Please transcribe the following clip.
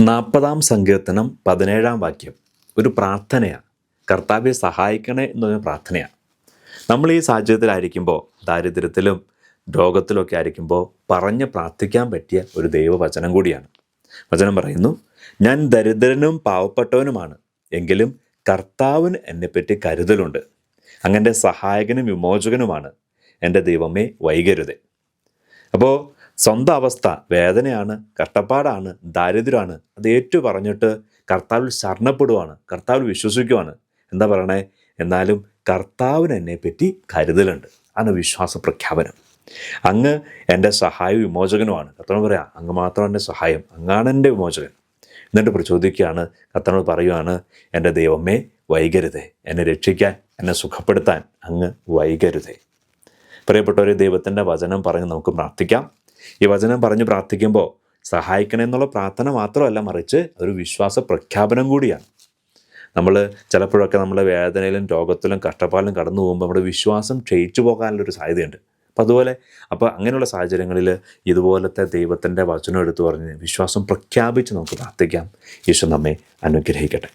നാൽപ്പതാം സങ്കീർത്തനം പതിനേഴാം വാക്യം. ഒരു പ്രാർത്ഥനയാണ്. കർത്താവെ സഹായിക്കണേ എന്ന് പറഞ്ഞ പ്രാർത്ഥനയാണ്. നമ്മൾ ഈ സാഹചര്യത്തിലായിരിക്കുമ്പോൾ ദാരിദ്ര്യത്തിലും രോഗത്തിലൊക്കെ ആയിരിക്കുമ്പോൾ പറഞ്ഞ് പ്രാർത്ഥിക്കാൻ പറ്റിയ ഒരു ദൈവവചനം കൂടിയാണ്. വചനം പറയുന്നു ഞാൻ ദരിദ്രനും പാവപ്പെട്ടവനുമാണ്. എങ്കിലും കർത്താവിന് എന്നെപ്പറ്റി കരുതലുണ്ട്. അങ്ങനെ സഹായകനും വിമോചകനുമാണ്. എന്റെ ദൈവമേ വൈകരുതേ. അപ്പോൾ സ്വന്തം അവസ്ഥ വേദനയാണ് കഷ്ടപ്പാടാണ് ദാരിദ്ര്യമാണ്. അത് ഏറ്റു പറഞ്ഞിട്ട് കർത്താവിൽ ശരണപ്പെടുവാണ് കർത്താവിൽ വിശ്വസിക്കുവാണ്. എന്താ പറയണേ? എന്നാലും കർത്താവിന് എന്നെ പറ്റി കരുതലുണ്ട്. ആണ് വിശ്വാസ പ്രഖ്യാപനം. അങ്ങ് എന്റെ സഹായ വിമോചകനുമാണ്. കർത്താവ് പറയാ അങ്ങ് മാത്രം എന്റെ സഹായം അങ്ങാണ് എന്റെ വിമോചകൻ. എന്നിട്ട് പ്രചോദിക്കുകയാണ് കർത്താവ് പറയുവാണ് എന്റെ ദൈവമേ വൈകരുതേ. എന്നെ രക്ഷിക്കാൻ എന്നെ സുഖപ്പെടുത്താൻ അങ്ങ് വൈകരുതേ. പ്രിയപ്പെട്ടവരെ ദൈവത്തിന്റെ വചനം പറഞ്ഞ് നമുക്ക് പ്രാർത്ഥിക്കാം. ഈ വചനം പറഞ്ഞ് പ്രാർത്ഥിക്കുമ്പോൾ സഹായിക്കണം എന്നുള്ള പ്രാർത്ഥന മാത്രമല്ല മറിച്ച് അതൊരു വിശ്വാസ പ്രഖ്യാപനം കൂടിയാണ്. നമ്മൾ ചിലപ്പോഴൊക്കെ നമ്മളെ വേദനയിലും രോഗത്തിലും കഷ്ടപ്പാടിലും കടന്നു പോകുമ്പോൾ നമ്മുടെ വിശ്വാസം ക്ഷയിച്ചു പോകാനുള്ളൊരു സാധ്യതയുണ്ട്. അപ്പം അതുപോലെ അപ്പോൾ അങ്ങനെയുള്ള സാഹചര്യങ്ങളിൽ ഇതുപോലത്തെ ദൈവത്തിന്റെ വചനം എടുത്തു പറഞ്ഞ് വിശ്വാസം പ്രഖ്യാപിച്ച് നമുക്ക് പ്രാർത്ഥിക്കാം. ഈശോ നമ്മെ അനുഗ്രഹിക്കട്ടെ.